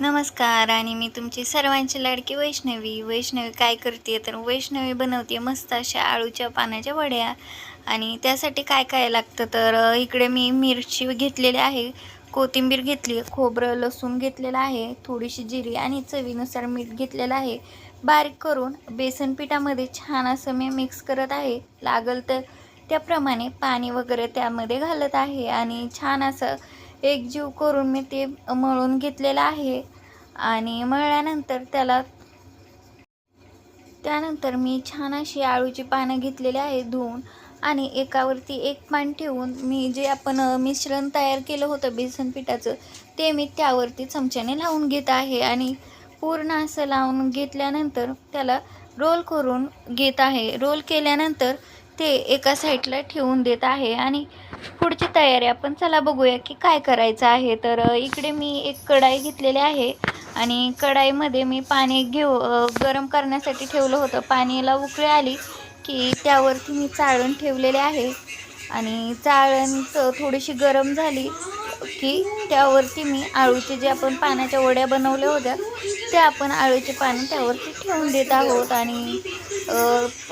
नमस्कार आणि मी तुमची सर्वांची लाडकी वैष्णवी. वैष्णवी काय करते तर वैष्णवी बनवते मस्त अशा आळूच्या पानाच्या वड्या. आणि त्यासाठी काय काय लागतं? तर इकडे मी मिरची घेतलेली आहे. कोथिंबीर घेतली खोबरं लसूण घेतलेलं आहे थोडीशी जिरी आणि चवीनुसार मीठ घेतलेलं आहे. बारीक करून बेसन पिठामध्ये छान असं मी मिक्स करत आहे. लागल तर त्याप्रमाणे पाणी वगैरे त्यामध्ये घालत आहे. आणि छान असं एकजीव करून मी ते मळून घेतलेलं आहे. आणि मळल्यानंतर त्याला त्यानंतर मी छान अशी आळूची पानं घेतलेली आहे धुवून. आणि एकावरती एक पान ठेवून मी जे आपण मिश्रण तयार केलं होतं बेसन पिठाचं ते मी त्यावरती चमच्याने लावून घेत आहे. आणि पूर्ण असं लावून घेतल्यानंतर त्याला रोल करून घेत आहे. रोल केल्यानंतर ते एका साईडला ठेवून देत आहे. आणि पुढची तयारी आपण चला बघूया की काय करायचं आहे. तर इकडे मी एक कढाई घेतलेली आहे आणि कढाईमध्ये मी पाणी घेऊ गरम करण्यासाठी ठेवलं होतं. पाणीला उकळी आली की त्यावरती मी चाळण ठेवलेले आहे आणि चाळण थोडीशी गरम झाली की त्यावरती मी आळूचे जे आपण पाण्याच्या वड्या बनवल्या होत्या त्या आपण आळूचे पानं त्यावरती ठेवून देत आहोत आणि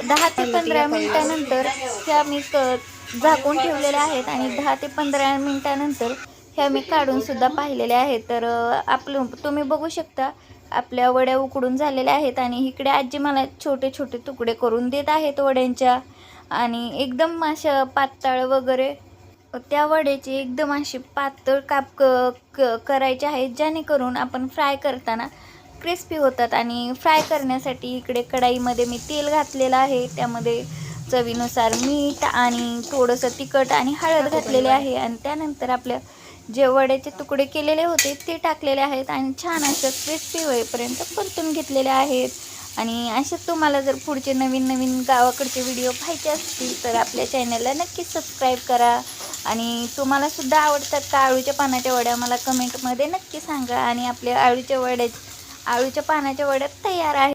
दहा ते पंधरा मिनटानंतर त्या मी क झाकून ठेवलेल्या आहेत आणि दहा ते पंधरा मिनटानंतर ह्या मी काढूनसुद्धा पाहिलेले पाहिलेल्या आहेत. तर आपलं तुम्ही बघू शकता आपल्या वड्या उकडून झालेल्या आहेत आणि इकडे आजी मला छोटे छोटे तुकडे करून देत आहेत वड्यांच्या. आणि एकदम अशा पातळ वगैरे त्या वड्याची एकदम अशी पातळ काप क क करायचे आहेत जेणेकरून आपण फ्राय करताना क्रिस्पी होतात. आणि फ्राय करण्यासाठी इकडे कढाईमध्ये मी तेल घातलेलं आहे त्यामध्ये चवीनुसार मीठ आणि थोडंसं तिखट आणि हळद घातलेले आहे. आणि त्यानंतर आपल्या जे वड्याचे तुकडे केलेले होते ते टाकलेले आहेत आणि छान असं क्रिस्पी होईपर्यंत परतून घेतलेले आहेत. आणि असेच तुम्हाला जर पुढचे नवीन नवीन गावाकडचे व्हिडिओ पाहायचे असतील तर आपल्या चॅनलला नक्कीच सबस्क्राईब करा. आणि तुम्हाला सुद्धा आवडतात का आळूच्या पानाच्या वड्या मला कमेंटमध्ये नक्की सांगा. आणि आपल्या आळूच्या वड्या आळूच्या पानाच्या वड्या तयार आहेत.